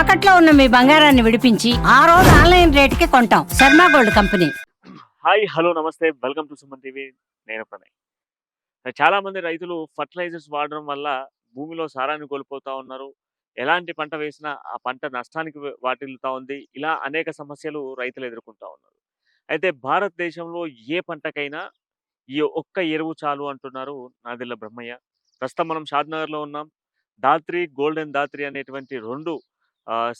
తాకట్లో ఉన్న మీ బంగారాన్ని విడిపించి ఆ రోజు ఆన్లైన్ రేటుకి కొంటాం. Sharma gold company. Hi hello నమస్తే. Welcome to Suman TV. నేను ప్రణయ్. చాలా మంది రైతులు ఫర్టిలైజర్స్ వాడడం వల్ల భూమిలో సారాన్ని కోల్పోతా ఉన్నారు. ఎలాంటి పంట వేసినా ఆ పంట నష్టానికి వాటిల్లుతా ఉంది. ఇలా అనేక సమస్యలు రైతులు ఎదుర్కొంటా ఉన్నారు. అయితే భారతదేశంలో ఏ పంటకైనా ఈ ఒక్క ఎరువు చాలు అంటున్నారు నాదిల్ల బ్రహ్మయ్య. ప్రస్తుతం మనం షాద్నగర్లో ఉన్నాం. దాత్రి గోల్డెన్ దాత్రి అనేటువంటి రెండు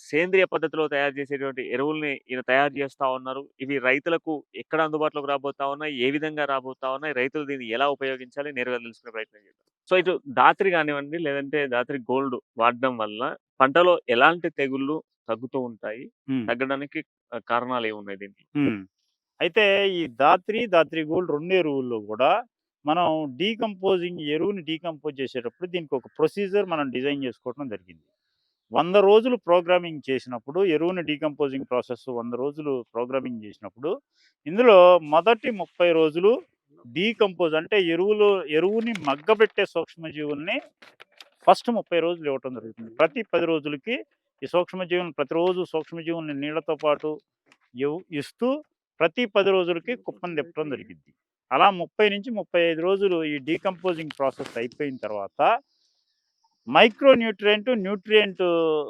సేంద్రియ పద్ధతిలో తయారు చేసేటువంటి ఎరువుల్ని ఈయన తయారు చేస్తా ఉన్నారు. ఇవి రైతులకు ఎక్కడ అందుబాటులోకి రాబోతా ఉన్నాయి? ఏ విధంగా రాబోతా ఉన్నాయి? రైతులు దీన్ని ఎలా ఉపయోగించాలి? నేరుగా తెలుసుకునే ప్రయత్నం చేద్దాం. సో ఇటు దాత్రి కానివ్వండి లేదంటే దాత్రి గోల్డ్ వాడడం వల్ల పంటలో ఎలాంటి తెగుళ్ళు తగ్గుతూ ఉంటాయి. తగ్గడానికి కారణాలు ఏమున్నాయి ఉమ్. అయితే ఈ దాత్రి దాత్రి గోల్డ్ రెండు ఎరువుల్లో కూడా మనం డీకంపోజింగ్ ఎరువుని డీకంపోజ్ చేసేటప్పుడు దీనికి ఒక ప్రొసీజర్ మనం డిజైన్ చేసుకోవడం జరిగింది. వంద రోజులు ప్రోగ్రామింగ్ చేసినప్పుడు ఎరువుని డీకంపోజింగ్ ప్రాసెస్ వంద రోజులు ప్రోగ్రామింగ్ చేసినప్పుడు ఇందులో మొదటి ముప్పై రోజులు డీకంపోజ్ అంటే ఎరువులు ఎరువుని మగ్గబెట్టే సూక్ష్మజీవుల్ని ఫస్ట్ ముప్పై రోజులు ఇవ్వటం జరుగుతుంది. ప్రతి పది రోజులకి ఈ సూక్ష్మజీవులను ప్రతిరోజు సూక్ష్మజీవుల్ని నీళ్ళతో పాటు ఇవ్- ఇస్తూ ప్రతి పది రోజులకి కుప్పని తిప్పడం జరిగింది అలా ముప్పై నుంచి ముప్పై ఐదు రోజులు ఈ డీకంపోజింగ్ ప్రాసెస్ అయిపోయిన తర్వాత మైక్రో న్యూట్రియంట్ న్యూట్రియంట్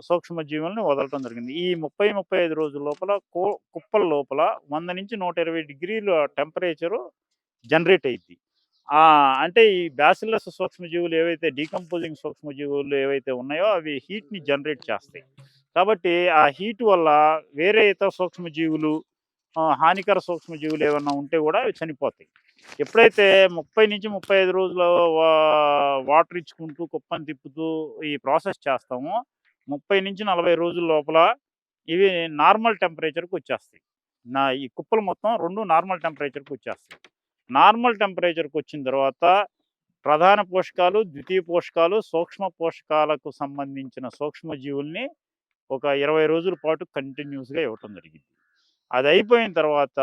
సూక్ష్మజీవులను వదలటం జరిగింది. ఈ ముప్పై ముప్పై ఐదు రోజుల లోపల కుప్పల లోపల వంద నుంచి నూట ఇరవై డిగ్రీల టెంపరేచరు జనరేట్ అయింది అంటే ఈ బ్యాసిల్లస్ సూక్ష్మజీవులు ఏవైతే డీకంపోజింగ్ సూక్ష్మజీవులు ఏవైతే ఉన్నాయో అవి హీట్ని జనరేట్ చేస్తాయి. కాబట్టి ఆ హీట్ వల్ల వేరే ఇతర సూక్ష్మజీవులు హానికర సూక్ష్మజీవులు ఏమన్నా ఉంటే కూడా అవి చనిపోతాయి. ఎప్పుడైతే ముప్పై నుంచి ముప్పై ఐదు రోజులు వా- వాటర్ ఇచ్చుకుంటూ కుప్పని తిప్పుతూ ఈ ప్రాసెస్ చేస్తామో ముప్పై నుంచి నలభై రోజుల లోపల ఇవి నార్మల్ టెంపరేచర్కి వచ్చేస్తాయి. నా ఈ కుప్పలు మొత్తం రెండు నార్మల్ టెంపరేచర్కి వచ్చేస్తాయి. నార్మల్ టెంపరేచర్కి వచ్చిన తర్వాత ప్రధాన పోషకాలు ద్వితీయ పోషకాలు సూక్ష్మ పోషకాలకు సంబంధించిన సూక్ష్మజీవుల్ని ఒక ఇరవై రోజుల పాటు కంటిన్యూస్గా ఇవ్వటం జరిగింది. అది అయిపోయిన తర్వాత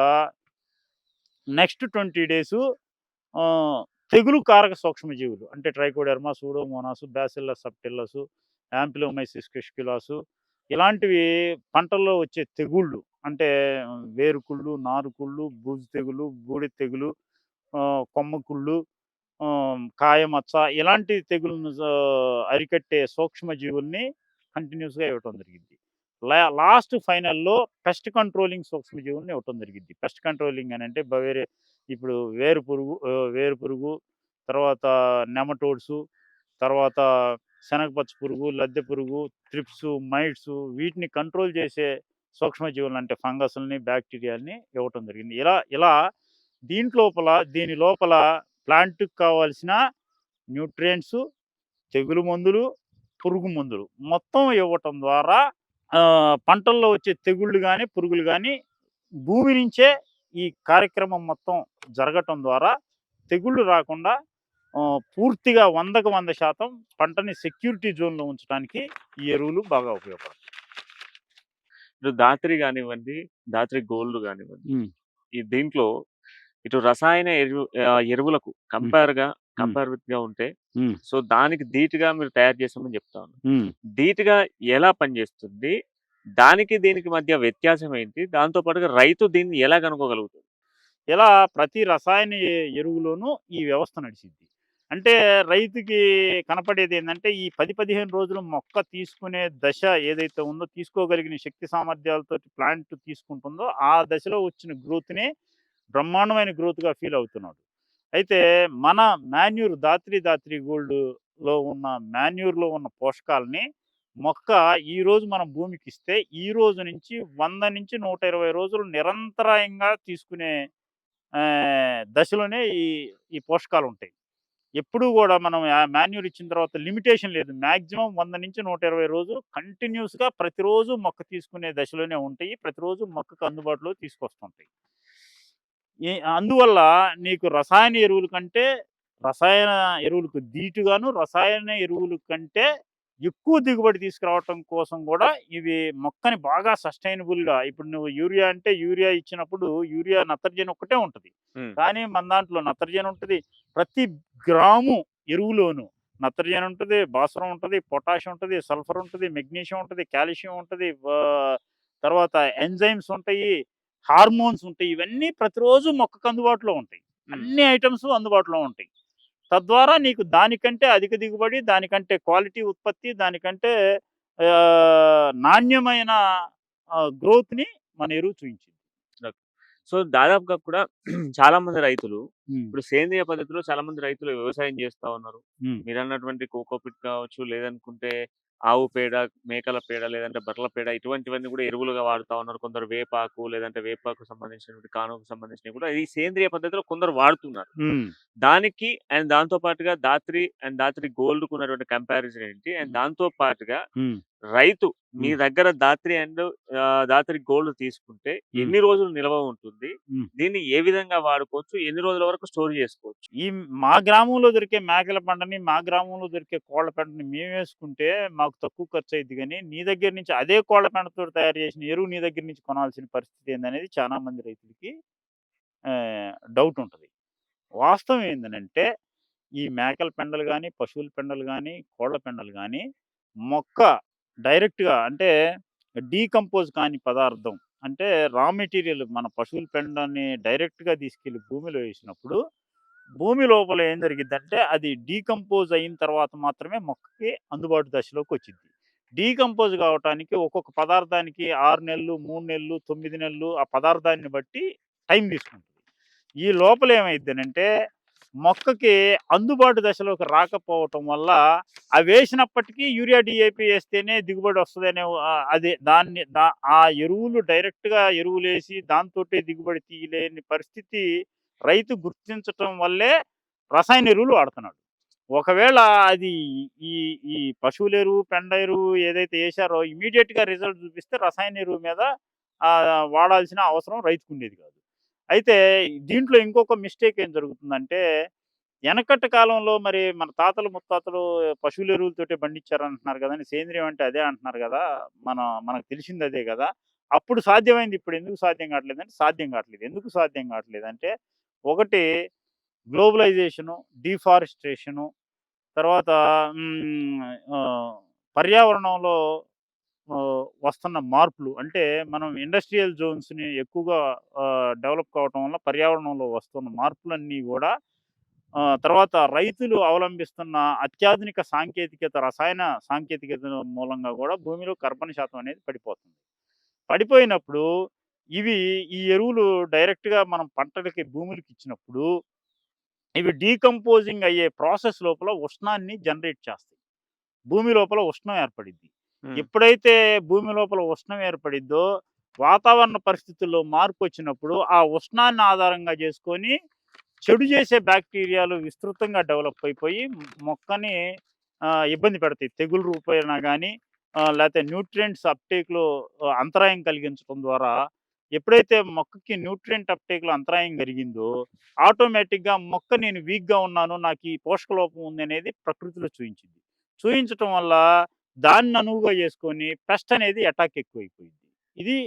నెక్స్ట్ ట్వంటీ డేస్ తెగులు కారక సూక్ష్మజీవులు అంటే trichoderma pseudomonas bacillus subtilis ampelomyces quisqualis ఇలాంటివి పంటల్లో వచ్చే తెగుళ్ళు అంటే వేరుకుళ్ళు నారుకుళ్ళు బూజు తెగులు బూడి తెగులు కొమ్మకుళ్ళు కొమ్మ కుళ్ళు కాయమచ్చ ఇలాంటి తెగులను అరికట్టే సూక్ష్మజీవుల్ని కంటిన్యూస్గా ఇవ్వటం జరిగింది. లాస్ట్ ఫైనల్లో పెస్ట్ కంట్రోలింగ్ సూక్ష్మజీవుల్ని ఇవ్వటం జరిగింది పెస్ట్ కంట్రోలింగ్ అని అంటే బ- వేరే ఇప్పుడు వేరు పురుగు వేరు పురుగు తర్వాత నెమటోడ్స్ తర్వాత శనగపచ్చ పురుగు లద్దె పురుగు త్రిప్స్ మైట్స్ వీటిని కంట్రోల్ చేసే సూక్ష్మజీవులు అంటే ఫంగస్ని బ్యాక్టీరియాల్ని ఇవ్వటం జరిగింది ఇలా ఇలా దీంట్లోపల దీని లోపల ప్లాంట్కి కావాల్సిన న్యూట్రియంట్స్ తెగులు మందులు పురుగు మందులు మొత్తం ఇవ్వటం ద్వారా పంటల్లో వచ్చే తెగుళ్ళు కానీ పురుగులు కానీ భూమి నుంచే ఈ కార్యక్రమం మొత్తం జరగటం ద్వారా తెగుళ్ళు రాకుండా పూర్తిగా వందకు వంద శాతం పంటని సెక్యూరిటీ జోన్లో ఉంచడానికి ఈ ఎరువులు బాగా ఉపయోగపడతాయి ఇటు దాత్రి కానివ్వండి దాత్రి గోల్డ్ కానివ్వండి. ఈ దీంట్లో ఇటు రసాయన ఎరువు ఎరువులకు కంపేర్ గా కంపేర్గా ఉంటే. సో దానికి ధీటుగా మీరు తయారు చేసామని చెప్తాను ధీటుగా ఎలా పనిచేస్తుంది? దానికి దీనికి మధ్య వ్యత్యాసం ఏంటి? దాంతో పాటుగా రైతు దీన్ని ఎలా కనుక్కోగలుగుతుంది ఇలా ప్రతి రసాయన ఎరువులోనూ ఈ వ్యవస్థ నడిచింది అంటే రైతుకి కనపడేది ఏంటంటే ఈ పది పదిహేను రోజులు మొక్క తీసుకునే దశ ఏదైతే ఉందో తీసుకోగలిగిన శక్తి సామర్థ్యాలతో ప్లాంట్ తీసుకుంటుందో ఆ దశలో వచ్చిన గ్రోత్ని బ్రహ్మాండమైన గ్రోత్గా ఫీల్ అవుతున్నాడు. అయితే మన మాన్యూర్ దాత్రి దాత్రి గోల్డ్లో ఉన్న మాన్యూర్లో ఉన్న పోషకాలని మొక్క ఈరోజు మనం భూమికి ఇస్తే ఈ రోజు నుంచి వంద నుంచి నూట ఇరవై రోజులు నిరంతరాయంగా తీసుకునే దశలోనే ఈ ఈ పోషకాలు ఉంటాయి ఎప్పుడూ కూడా మనం మాన్యూర్ ఇచ్చిన తర్వాత లిమిటేషన్ లేదు. మ్యాక్సిమం వంద నుంచి నూట ఇరవై రోజులు కంటిన్యూస్గా ప్రతిరోజు మొక్క తీసుకునే దశలోనే ఉంటాయి. ప్రతిరోజు మొక్కకు అందుబాటులో తీసుకొస్తుంటాయి. అందువల్ల నీకు రసాయన ఎరువుల కంటే రసాయన ఎరువులకు దీటుగాను రసాయన ఎరువుల కంటే ఎక్కువ దిగుబడి తీసుకురావటం కోసం కూడా ఇవి మొక్కని బాగా సస్టైనబుల్గా ఇప్పుడు నువ్వు యూరియా అంటే యూరియా ఇచ్చినప్పుడు యూరియా నత్రజని ఒక్కటే ఉంటుంది. కానీ మన దాంట్లో నత్రజని ఉంటుంది ప్రతి గ్రాము ఎరువులోను నత్రజని ఉంటుంది భాస్వరం ఉంటుంది పొటాషియం ఉంటుంది సల్ఫర్ ఉంటుంది మెగ్నీషియం ఉంటుంది కాల్షియం ఉంటుంది తర్వాత ఎంజైమ్స్ ఉంటాయి హార్మోన్స్ ఉంటాయి. ఇవన్నీ ప్రతిరోజు మొక్కకు అందుబాటులో ఉంటాయి. అన్ని ఐటమ్స్ అందుబాటులో ఉంటాయి. తద్వారా నీకు దానికంటే అధిక దిగుబడి దానికంటే క్వాలిటీ ఉత్పత్తి దానికంటే నాణ్యమైన గ్రోత్ని మన ఎరువు చూపించింది. సో దాదాపుగా కూడా చాలా మంది రైతులు ఇప్పుడు సేంద్రియ పద్ధతిలో చాలా మంది రైతులు వ్యవసాయం చేస్తా ఉన్నారు. మీరు అన్నటువంటి కోకోపిట్ కావచ్చు లేదనుకుంటే ఆవు పేడ మేకల పేడ లేదంటే బర్రెల పేడ ఇటువంటివన్నీ కూడా ఎరువులుగా వాడుతా ఉన్నారు కొందరు వేపాకు లేదంటే వేపాకు సంబంధించినటువంటి కానుకు సంబంధించినవి కూడా ఈ సేంద్రియ పద్ధతిలో కొందరు వాడుతున్నారు. దానికి అండ్ దాంతో పాటుగా దాత్రి అండ్ దాత్రి గోల్డ్కు ఉన్నటువంటి కంపారిజన్ ఏంటి అండ్ దాంతో పాటుగా. రైతు మీ. దగ్గర దాత్రి అండ్ దాత్రి గోల్డ్ తీసుకుంటే ఎన్ని రోజులు నిల్వ ఉంటుంది. దీన్ని ఏ విధంగా వాడుకోవచ్చు? ఎన్ని రోజుల వరకు స్టోర్ చేసుకోవచ్చు? ఈ మా గ్రామంలో దొరికే మేకల పంటని మా గ్రామంలో దొరికే కోళ్ళ పంటని మేము వేసుకుంటే మాకు తక్కువ ఖర్చు అయింది కానీ నీ దగ్గర నుంచి అదే కోళ్ళ పంటతో తయారు చేసిన ఎరువు నీ దగ్గర నుంచి కొనాల్సిన పరిస్థితి ఏందనేది చాలా మంది రైతులకి డౌట్ ఉంటుంది. వాస్తవం ఏంటంటే ఈ మేకల పెండలు కానీ పశువుల పెండలు కానీ కోళ్ళ పెండలు కానీ మొక్క డైరెక్ట్గా అంటే డీకంపోజ్ కాని పదార్థం. అంటే రా మెటీరియల్ మన పశువుల పెండని డైరెక్ట్గా తీసుకెళ్ళి భూమిలో వేసినప్పుడు భూమి లోపల ఏం జరిగిద్దంటే అది డీకంపోజ్ అయిన తర్వాత మాత్రమే మొక్కకి అందుబాటు దశలోకి వచ్చింది డీకంపోజ్ కావటానికి ఒక్కొక్క పదార్థానికి ఆరు నెలలు మూడు నెలలు తొమ్మిది నెలలు ఆ పదార్థాన్ని బట్టి టైం తీసుకుంటుంది. ఈ లోపల ఏమైందనంటే మొక్కకి అందుబాటు దశలోకి రాకపోవటం వల్ల అవి వేసినప్పటికీ యూరియా డిఏపి వేస్తేనే దిగుబడి వస్తుందనే అది దాన్ని దా ఆ ఎరువులు డైరెక్ట్గా ఎరువులు వేసి దాంతో దిగుబడి తీయలేని పరిస్థితి రైతు గుర్తించటం వల్లే రసాయన ఎరువులు వాడుతున్నాడు. ఒకవేళ అది ఈ ఈ పశువుల ఎరువు పెండ ఎరువు ఏదైతే వేశారో ఇమీడియట్గా రిజల్ట్ చూపిస్తే రసాయన ఎరువు మీద వాడాల్సిన అవసరం రైతుకు ఉండేది కాదు. అయితే దీంట్లో ఇంకొక మిస్టేక్ ఏం జరుగుతుందంటే వెనకటి కాలంలో మరి మన తాతలు ముత్తాతలు పశువుల ఎరువులతోటే పండించారు అంటున్నారు కదా సేంద్రియం అంటే అదే అంటున్నారు కదా. మన మనకు తెలిసింది అదే కదా. అప్పుడు సాధ్యమైంది ఇప్పుడు ఎందుకు సాధ్యం కావట్లేదు అంటే సాధ్యం కావట్లేదు. ఎందుకు సాధ్యం కావట్లేదు అంటే ఒకటి గ్లోబలైజేషను డిఫారెస్ట్రేషను తర్వాత ఆ, పర్యావరణంలో వస్తున్న మార్పులు. అంటే మనం ఇండస్ట్రియల్ జోన్స్ని ఎక్కువగా డెవలప్ కావటం వల్ల పర్యావరణంలో వస్తున్న మార్పులన్నీ కూడా తర్వాత రైతులు అవలంబిస్తున్న అత్యాధునిక సాంకేతికత రసాయన సాంకేతికత మూలంగా కూడా భూమిలో కర్బన శాతం అనేది పడిపోతుంది. పడిపోయినప్పుడు ఇవి ఈ ఎరువులు డైరెక్ట్గా మనం పంటలకి భూములకి ఇచ్చినప్పుడు ఇవి డీకంపోజింగ్ అయ్యే ప్రాసెస్ లోపల ఉష్ణాన్ని జనరేట్ చేస్తాయి. భూమి లోపల ఉష్ణం ఏర్పడింది ఎప్పుడైతే భూమి లోపల ఉష్ణం ఏర్పడిద్దో వాతావరణ పరిస్థితుల్లో మార్పు వచ్చినప్పుడు ఆ ఉష్ణాన్ని ఆధారంగా చేసుకొని చెడు చేసే బ్యాక్టీరియాలు విస్తృతంగా డెవలప్ అయిపోయి మొక్కని ఇబ్బంది పెడతాయి. తెగులు రూపేణా కానీ లేకపోతే న్యూట్రియంట్స్ అప్టేక్లో అంతరాయం కలిగించడం ద్వారా ఎప్పుడైతే మొక్కకి న్యూట్రియంట్ అప్టేక్లో అంతరాయం కలిగిందో ఆటోమేటిక్గా మొక్క నేను వీక్గా ఉన్నాను నాకు ఈ పోషక లోపం ఉంది అనేది ప్రకృతిలో చూపించింది చూపించటం వల్ల దాన్ని అనువుగా చేసుకొని పెస్ట్ అనేది అటాక్ ఎక్కువైపోయింది. ఇది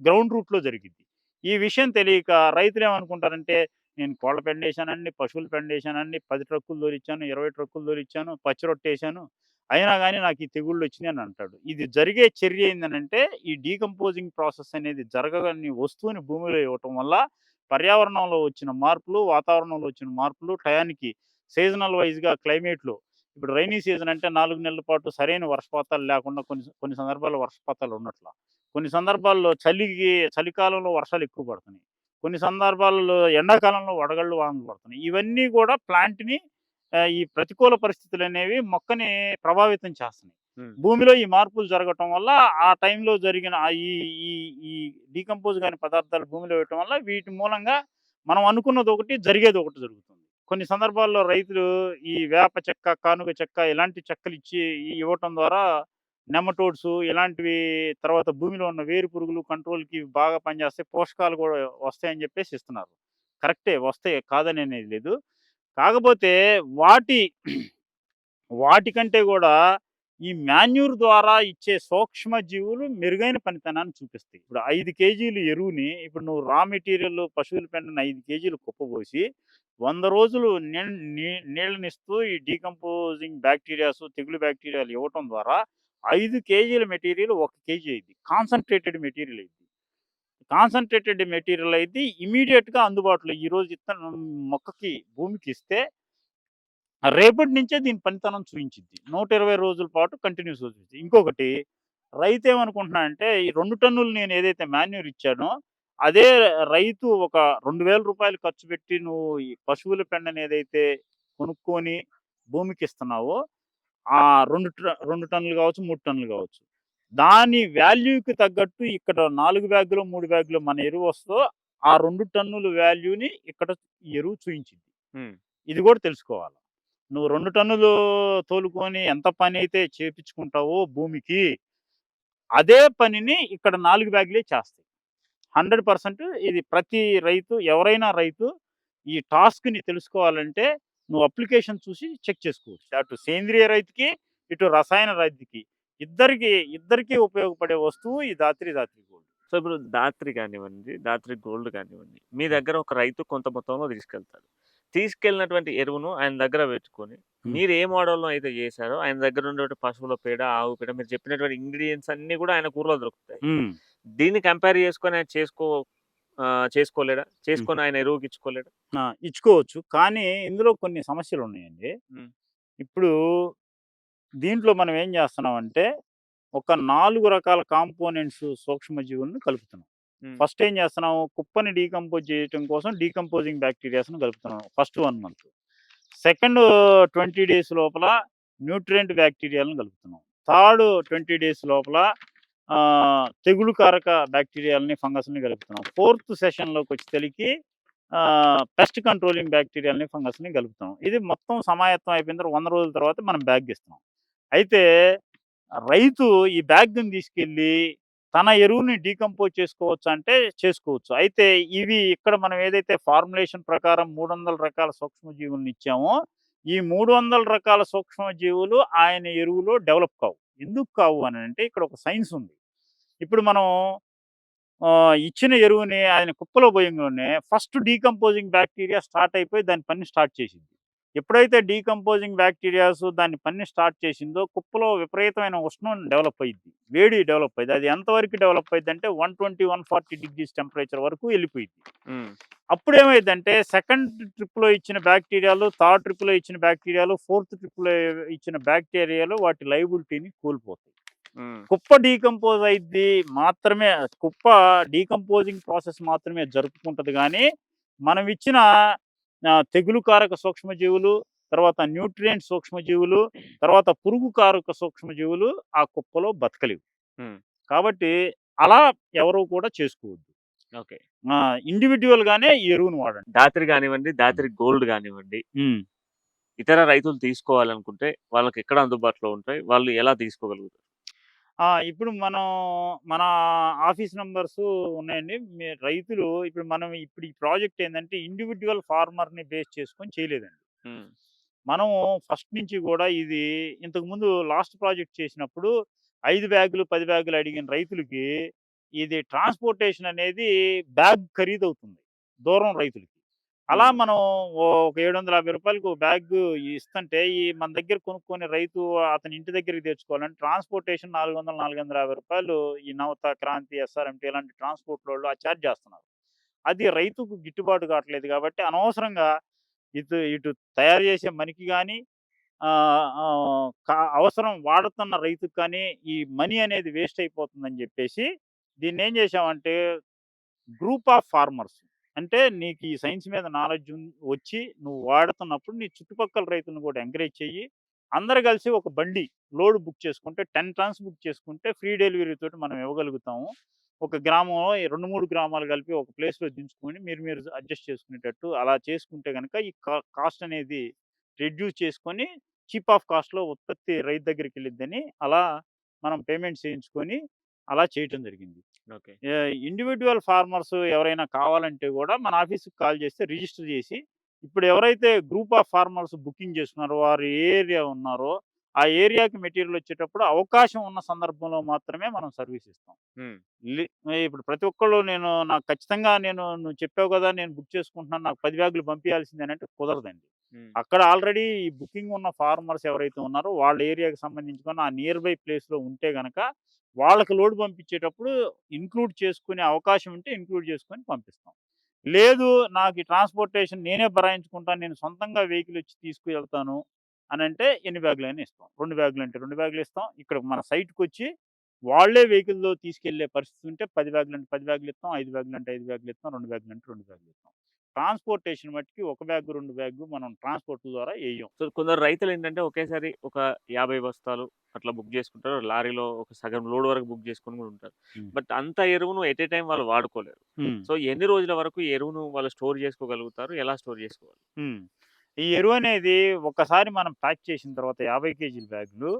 గ్రౌండ్ రూట్లో జరిగింది ఈ విషయం తెలియక రైతులు ఏమనుకుంటారంటే నేను కోళ్ళ పెండేశానండి పశువుల పెండేశానండి పది ట్రక్కులు దోలిచ్చాను ఇరవై ట్రక్కులు దోలిచ్చాను పచ్చి రొట్టేశాను అయినా కానీ నాకు ఈ తెగుళ్ళు వచ్చినాయి అని అంటాడు. ఇది జరిగే చర్య ఏంటంటే ఈ డీకంపోజింగ్ ప్రాసెస్ అనేది జరగని వస్తువుని భూమిలో ఇవ్వటం వల్ల పర్యావరణంలో వచ్చిన మార్పులు వాతావరణంలో వచ్చిన మార్పులు టయానికి సీజనల్ వైజ్గా క్లైమేట్లో ఇప్పుడు రైనీ సీజన్ అంటే నాలుగు నెలల పాటు సరైన వర్షపాతాలు లేకుండా కొన్ని కొన్ని సందర్భాల్లో వర్షపాతాలు ఉన్నట్ల కొన్ని సందర్భాల్లో చలికి చలికాలంలో వర్షాలు ఎక్కువ పడుతున్నాయి. కొన్ని సందర్భాల్లో ఎండాకాలంలో వడగళ్ళు వానలు పడుతున్నాయి. ఇవన్నీ కూడా ప్లాంట్ని ఈ ప్రతికూల పరిస్థితులు అనేవి మొక్కని ప్రభావితం చేస్తున్నాయి. భూమిలో ఈ మార్పులు జరగటం వల్ల ఆ టైంలో జరిగిన ఈ ఈ ఈ డీకంపోజ్ కాని పదార్థాలు భూమిలో వేయటం వల్ల వీటి మూలంగా మనం అనుకున్నది ఒకటి జరిగేది ఒకటి జరుగుతుంది. కొన్ని సందర్భాల్లో రైతులు ఈ వేప చెక్క కానుగ చెక్క ఇలాంటి చెక్కలు ఇచ్చి ఇవ్వటం ద్వారా నెమటోడ్స్ ఇలాంటివి తర్వాత భూమిలో ఉన్న వేరు పురుగులు కంట్రోల్కి బాగా పనిచేస్తే పోషకాలు కూడా వస్తాయని చెప్పేసి ఇస్తున్నారు. కరెక్టే వస్తాయి కాదని అనేది లేదు. కాకపోతే వాటి వాటికంటే కూడా ఈ మాన్యూర్ ద్వారా ఇచ్చే సూక్ష్మ జీవులు మెరుగైన పనితనాన్ని చూపిస్తాయి. ఇప్పుడు ఐదు కేజీలు ఎరువుని ఇప్పుడు నువ్వు రా మెటీరియల్ పశువుల పెండని ఐదు కేజీలు కుప్పబోసి వంద రోజులు నీ- నీళ్ళనిస్తూ ఈ డీకంపోజింగ్ బ్యాక్టీరియాస్ తెగులు బ్యాక్టీరియాలు ఇవ్వటం ద్వారా ఐదు కేజీల మెటీరియల్ ఒక కేజీ అయింది కాన్సన్ట్రేటెడ్ మెటీరియల్ అయింది కాన్సన్ట్రేటెడ్ మెటీరియల్ అయితే ఇమీడియట్గా అందుబాటులో ఈరోజు ఇత్తనం మొక్కకి భూమికి ఇస్తే రేపటి నుంచే దీని పనితనం చూపించింది నూట ఇరవై రోజుల పాటు కంటిన్యూస్ చూపించింది ఇంకొకటి రైతు ఏమనుకుంటున్నా అంటే ఈ రెండు టన్నులు నేను ఏదైతే మాన్యూర్ ఇచ్చానో అదే రైతు ఒక రెండు వేల రూపాయలు ఖర్చు పెట్టి నువ్వు ఈ పశువుల పెండని ఏదైతే కొనుక్కొని భూమికి ఇస్తున్నావో ఆ రెండు రెండు టన్నులు కావచ్చు మూడు టన్నులు కావచ్చు. దాని వాల్యూకి తగ్గట్టు ఇక్కడ నాలుగు బ్యాగులు మూడు బ్యాగులు మన ఎరువు వస్తుందో ఆ రెండు టన్నుల వాల్యూని ఇక్కడ ఎరువు చూపించింది ఇది కూడా తెలుసుకోవాలి? నువ్వు రెండు టన్నులు తోలుకొని ఎంత పని అయితే చేపించుకుంటావో భూమికి అదే పనిని ఇక్కడ నాలుగు బ్యాగులే చేస్తాయి. హండ్రెడ్ పర్సెంట్ ఇది ప్రతి రైతు ఎవరైనా రైతు ఈ టాస్క్ని తెలుసుకోవాలంటే నువ్వు అప్లికేషన్ చూసి చెక్ చేసుకోవచ్చు. అటు సేంద్రియ రైతుకి ఇటు రసాయన రైతుకి. ఇద్దరికి ఇద్దరికి ఉపయోగపడే వస్తువు ఈ దాత్రి దాత్రి గోల్డ్. సో ఇప్పుడు దాత్రి కానివ్వండి దాత్రి గోల్డ్ కానివ్వండి మీ దగ్గర ఒక రైతు కొంత మొత్తంలో తీసుకెళ్తాడు. తీసుకెళ్ళినటువంటి ఎరువును ఆయన దగ్గర పెట్టుకొని మీరు ఏ మోడల్లో అయితే చేశారో ఆయన దగ్గర ఉన్నటువంటి పశువుల పేడ ఆవు పేడ మీరు చెప్పినటువంటి ఇంగ్రీడియంట్స్ అన్ని కూడా ఆయన కూరలో దొరుకుతాయి. దీన్ని కంపేర్ చేసుకొని ఆయన చేసుకో చేసుకోలేడా? చేసుకొని ఆయన ఎరువుకి ఇచ్చుకోలేడా? ఇచ్చుకోవచ్చు. కానీ ఇందులో కొన్ని సమస్యలు ఉన్నాయండి. ఇప్పుడు దీంట్లో మనం ఏం చేస్తున్నామంటే ఒక నాలుగు రకాల కాంపోనెంట్స్ సూక్ష్మజీవులను కలుపుతున్నాం. ఫస్ట్ ఏం చేస్తున్నాం కుప్పని డీకంపోజ్ చేయడం కోసం డీకంపోజింగ్ బ్యాక్టీరియాస్ను కలుపుతున్నాం first one month. Second twenty days లోపల న్యూట్రియంట్ బ్యాక్టీరియాలను కలుపుతున్నాం థర్డ్ ట్వంటీ డేస్ లోపల తెగులు కారక బ్యాక్టీరియాలని ఫంగస్ని కలుపుతున్నాం ఫోర్త్ సెషన్లోకి వచ్చి తెలికి పెస్ట్ కంట్రోలింగ్ బ్యాక్టీరియాలని ఫంగస్ని కలుపుతాం ఇది మొత్తం సమాయత్తం అయిపోయిన తర్వాత వంద రోజుల తర్వాత మనం బ్యాగ్ ఇస్తున్నాం అయితే రైతు ఈ బ్యాగ్ని తీసుకెళ్ళి తన ఎరువుని డీకంపోజ్ చేసుకోవచ్చు అంటే చేసుకోవచ్చు. అయితే ఇవి ఇక్కడ మనం ఏదైతే ఫార్ములేషన్ ప్రకారం మూడు వందల రకాల సూక్ష్మజీవులను ఇచ్చామో ఈ మూడు వందల రకాల సూక్ష్మజీవులు ఆయన ఎరువులో డెవలప్ కావు. ఎందుకు కావు అని అంటే ఇక్కడ ఒక సైన్స్ ఉంది. ఇప్పుడు మనం ఇచ్చిన ఎరువుని ఆయన కుప్పలో పోయంగానే ఫస్ట్ డీకంపోజింగ్ బ్యాక్టీరియా స్టార్ట్ అయిపోయి దాని పని స్టార్ట్ చేసింది. ఎప్పుడైతే డీకంపోజింగ్ బ్యాక్టీరియాస్ దాని పని స్టార్ట్ చేసిందో కుప్పలో విపరీతమైన ఉష్ణం డెవలప్ అయ్యింది వేడి డెవలప్ అయ్యింది అది ఎంతవరకు డెవలప్ అయ్యింది అంటే one twenty one forty degrees temperature వరకు వెళ్ళిపోయింది అప్పుడు ఏమైందంటే సెకండ్ ట్రిప్లో ఇచ్చిన బ్యాక్టీరియాలు థర్డ్ ట్రిప్లో ఇచ్చిన బ్యాక్టీరియాలు ఫోర్త్ ట్రిప్లో ఇచ్చిన బ్యాక్టీరియాలు వాటి లైబిలిటీని కోల్పోతాయి. కుప్ప డీకంపోజ్ అయింది మాత్రమే కుప్ప డీకంపోజింగ్ ప్రాసెస్ మాత్రమే జరుపుకుంటది కానీ మనం ఇచ్చిన తెగులు కారక సూక్ష్మజీవులు తర్వాత న్యూట్రియంట్ సూక్ష్మజీవులు తర్వాత పురుగు కారక సూక్ష్మజీవులు ఆ కుప్పలో బతకలేవు. కాబట్టి అలా ఎవరు కూడా చేసుకోవద్దు. ఓకే. ఇండివిజువల్ గానే ఎరువును వాడండి. దాత్రి కానివ్వండి దాత్రి గోల్డ్ కానివ్వండి. ఇతర రైతులు తీసుకోవాలనుకుంటే వాళ్ళకి ఎక్కడ అందుబాటులో ఉంటాయి? వాళ్ళు ఎలా తీసుకోగలుగుతారు? ఇప్పుడు మనం మన ఆఫీస్ నంబర్స్ ఉన్నాయండి. మీ రైతులు ఇప్పుడు మనం ఇప్పుడు ఈ ప్రాజెక్ట్ ఏంటంటే ఇండివిజువల్ ఫార్మర్ని బేస్ చేసుకొని చేయలేదండి. మనం ఫస్ట్ నుంచి కూడా ఇది ఇంతకు ముందు లాస్ట్ ప్రాజెక్ట్ చేసినప్పుడు ఐదు బ్యాగులు పది బ్యాగులు అడిగిన రైతులకి ఇది ట్రాన్స్పోర్టేషన్ అనేది బ్యాగ్ ఖరీదు అవుతుంది దూరం రైతులకి. అలా. మనం ఓ- ఒక ఏడు వందల యాభై రూపాయలకు బ్యాగ్ ఇస్తుంటే ఈ మన దగ్గర కొనుక్కొని రైతు అతని ఇంటి దగ్గరికి తెచ్చుకోవాలంటే ట్రాన్స్పోర్టేషన్ నాలుగు వందల నాలుగు వందల యాభై రూపాయలు ఈ నవత క్రాంతి ఎస్ఆర్ఎంటీ ఇలాంటి ట్రాన్స్పోర్ట్ వాళ్ళు ఆ ఛార్జ్ చేస్తున్నారు అది రైతుకు గిట్టుబాటు కావట్లేదు కాబట్టి అనవసరంగా ఇటు ఇటు తయారు చేసే మనకి కానీ అవసరం వాడుతున్న రైతుకు కానీ ఈ మనీ అనేది వేస్ట్ అయిపోతుందని చెప్పేసి దీన్ని ఏం చేసామంటే గ్రూప్ ఆఫ్ ఫార్మర్స్ అంటే నీకు ఈ సైన్స్ మీద నాలెడ్జ్ వచ్చి నువ్వు వాడుతున్నప్పుడు నీ చుట్టుపక్కల రైతులను కూడా ఎంకరేజ్ చెయ్యి. అందరు కలిసి ఒక బండి లోడ్ బుక్ చేసుకుంటే టెన్ టన్స్ బుక్ చేసుకుంటే ఫ్రీ డెలివరీ తోటి మనం ఇవ్వగలుగుతాము. ఒక గ్రామంలో రెండు మూడు గ్రామాలు కలిపి ఒక ప్లేస్లో దించుకొని మీరు మీరు అడ్జస్ట్ చేసుకునేటట్టు అలా చేసుకుంటే కనుక ఈ కాస్ట్ అనేది రెడ్యూస్ చేసుకొని చీప్ ఆఫ్ కాస్ట్లో ఉత్పత్తి రైతు దగ్గరికి వెళ్ళిద్దని అలా మనం పేమెంట్ చేయించుకొని అలా చేయటం జరిగింది. ఓకే. ఇండివిజువల్ ఫార్మర్స్ ఎవరైనా కావాలంటే కూడా మన ఆఫీస్కి కాల్ చేస్తే రిజిస్టర్ చేసి ఇప్పుడు ఎవరైతే గ్రూప్ ఆఫ్ ఫార్మర్స్ బుకింగ్ చేసుకున్నారో వారు ఏరియా ఉన్నారో ఆ ఏరియాకి మెటీరియల్ వచ్చేటప్పుడు అవకాశం ఉన్న సందర్భంలో మాత్రమే మనం సర్వీస్ ఇస్తాం. ఇప్పుడు ప్రతి ఒక్కళ్ళు నేను నాకు ఖచ్చితంగా నేను నువ్వు చెప్పావు కదా నేను బుక్ చేసుకుంటున్నాను నాకు పది బ్యాగులు పంపించాల్సిందే అంటే కుదరదండి. అక్కడ ఆల్రెడీ బుకింగ్ ఉన్న ఫార్మర్స్ ఎవరైతే ఉన్నారో వాళ్ళ ఏరియాకి సంబంధించుకొని ఆ నియర్ బై ప్లేస్లో ఉంటే గనక వాళ్ళకి లోడ్ పంపించేటప్పుడు ఇంక్లూడ్ చేసుకునే అవకాశం ఉంటే ఇంక్లూడ్ చేసుకొని పంపిస్తాం. లేదు నాకు ఈ ట్రాన్స్పోర్టేషన్ నేనే భరాయించుకుంటాను నేను సొంతంగా వెహికల్ వచ్చి తీసుకువెళ్తాను అని అంటే ఎన్ని బ్యాగులు అయినా ఇస్తాం. రెండు బ్యాగులు అంటే రెండు బ్యాగులు ఇస్తాం. ఇక్కడ మన సైట్కి వచ్చి వాళ్ళే వెహికల్లో తీసుకెళ్ళే పరిస్థితి ఉంటే పది బ్యాగులు అంటే పది బ్యాగులు ఇస్తాం ఐదు బ్యాగులు అంటే ఐదు బ్యాగులు ఇస్తాం రెండు బ్యాగులు అంటే రెండు బ్యాగులు ఇస్తాం. ట్రాన్స్పోర్టేషన్ మట్టుకి ఒక బ్యాగ్ రెండు బ్యాగ్ మనం ట్రాన్స్పోర్ట్ ద్వారా వేయం సో కొందరు రైతులు ఏంటంటే ఒకేసారి ఒక యాభై బస్తాలు అట్లా బుక్ చేసుకుంటారు. లారీలో ఒక సగం లోడ్ వరకు బుక్ చేసుకుని కూడా ఉంటారు. బట్ అంత ఎరువును ఎట్ ఏ టైం వాళ్ళు వాడుకోలేరు. సో ఎన్ని రోజుల వరకు ఎరువును వాళ్ళు స్టోర్ చేసుకోగలుగుతారు? ఎలా స్టోర్ చేసుకోవాలి. ఈ ఎరువు అనేది ఒకసారి మనం ప్యాక్ చేసిన తర్వాత యాభై కేజీల బ్యాగులు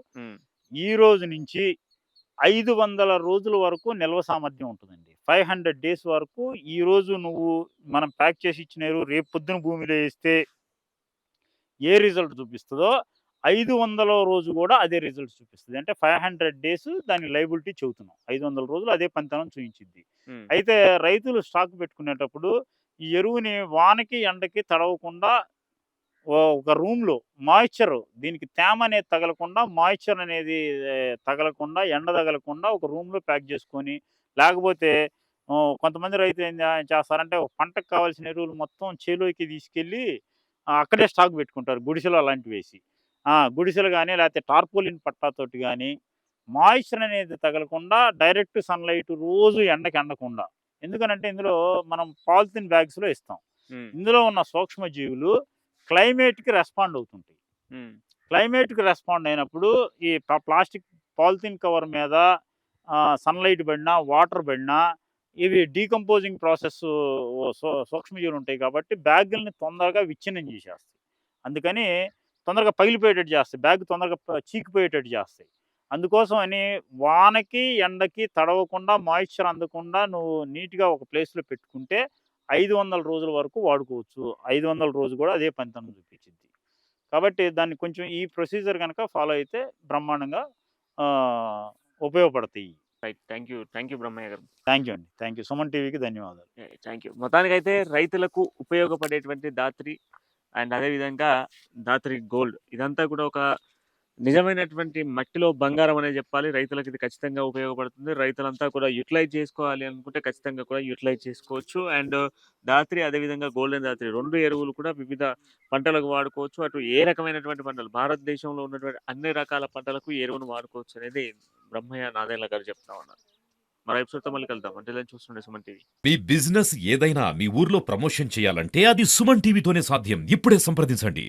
ఈ రోజు నుంచి ఐదు వందల రోజుల వరకు నిల్వ సామర్థ్యం ఉంటుందండి. ఫైవ్ హండ్రెడ్ డేస్ వరకు ఈ రోజు నువ్వు మనం ప్యాక్ చేసి ఇచ్చిన ఎరువు రేపు పొద్దున భూమిలో వేస్తే ఏ రిజల్ట్ చూపిస్తుందో ఐదు వందల రోజు కూడా అదే రిజల్ట్ చూపిస్తుంది. అంటే ఫైవ్ హండ్రెడ్ డేస్ దాని లైబిలిటీ చెబుతున్నాం. ఐదు వందల రోజులు అదే పంతనం చూపించింది అయితే రైతులు స్టాక్ పెట్టుకునేటప్పుడు ఈ ఎరువుని వానకి ఎండకి తడవకుండా ఒక రూమ్లో మాయిశ్చర్ దీనికి తేమ అనేది తగలకుండా మాయిశ్చర్ అనేది తగలకుండా ఎండ తగలకుండా ఒక రూమ్లో ప్యాక్ చేసుకొని లేకపోతే కొంతమంది రైతులు ఏం చేస్తారంటే పంటకు కావాల్సిన ఎరువులు మొత్తం చేలోకి తీసుకెళ్ళి అక్కడే స్టాక్ పెట్టుకుంటారు. గుడిసెలు అలాంటివి వేసి. గుడిసెలు కానీ లేకపోతే టార్పోలిన్ పట్టాతోటి కానీ మాయిశ్చర్ అనేది తగలకుండా డైరెక్ట్ సన్లైట్ రోజు ఎండకి ఎండకుండా. ఎందుకనంటే ఇందులో మనం పాలిథిన్ బ్యాగ్స్లో ఇస్తాం. ఇందులో ఉన్న సూక్ష్మజీవులు క్లైమేట్కి రెస్పాండ్ అవుతుంటాయి. క్లైమేట్కి రెస్పాండ్ అయినప్పుడు ఈ ప్లా- ప్లాస్టిక్ పాలిథిన్ కవర్ మీద సన్లైట్ పడినా వాటర్ పడినా ఇవి డీకంపోజింగ్ ప్రాసెస్ సూక్ష్మజీవులు ఉంటాయి కాబట్టి బ్యాగుల్ని తొందరగా విచ్ఛిన్నం చేసేస్తాయి. అందుకని తొందరగా పగిలిపోయేటట్టు చేస్తాయి. బ్యాగ్ తొందరగా చీకిపోయేటట్టు చేస్తాయి. అందుకోసం అని వానకి ఎండకి తడవకుండా మాయిశ్చర్ అందకుండా నువ్వు నీట్గా ఒక ప్లేస్లో పెట్టుకుంటే ఐదు వందల రోజుల వరకు వాడుకోవచ్చు. ఐదు వందల రోజు కూడా అదే పనితనం చూపించింది. కాబట్టి దాన్ని కొంచెం ఈ ప్రొసీజర్ కనుక ఫాలో అయితే బ్రహ్మాండంగా ఉపయోగపడతాయి. Right thank you thank you Brahmayya garu. Thank you అండి. థ్యాంక్ యూ సుమన్ టీవీకి ధన్యవాదాలు. థ్యాంక్ యూ మొత్తానికైతే రైతులకు ఉపయోగపడేటువంటి దాత్రి అండ్ అదేవిధంగా దాత్రి గోల్డ్. ఇదంతా కూడా ఒక నిజమైనటువంటి మట్టిలో బంగారం అనే చెప్పాలి. రైతులకు ఇది ఖచ్చితంగా ఉపయోగపడుతుంది. రైతులంతా కూడా యూటిలైజ్ చేసుకోవాలి అనుకుంటే ఖచ్చితంగా కూడా యూటిలైజ్ చేసుకోవచ్చు. అండ్ దాత్రి అదేవిధంగా గోల్డెన్ దాత్రి రెండు ఎరువులు కూడా వివిధ పంటలకు వాడుకోవచ్చు. అటు ఏ రకమైనటువంటి పంటలు? భారతదేశంలో ఉన్నటువంటి అన్ని రకాల పంటలకు ఎరువును వాడుకోవచ్చు అనేది బ్రహ్మయ్య నాదేళ్ళ గారు చెప్తా ఉన్నారు. మరో ఎపిసోడ్తో మళ్ళీ కలుద్దాం. అంటే చూస్తుండే సుమన్ టీవీ. మీ బిజినెస్ ఏదైనా మీ ఊర్లో ప్రమోషన్ చేయాలంటే అది సుమన్ టీవీతోనే సాధ్యం. ఇప్పుడే సంప్రదించండి.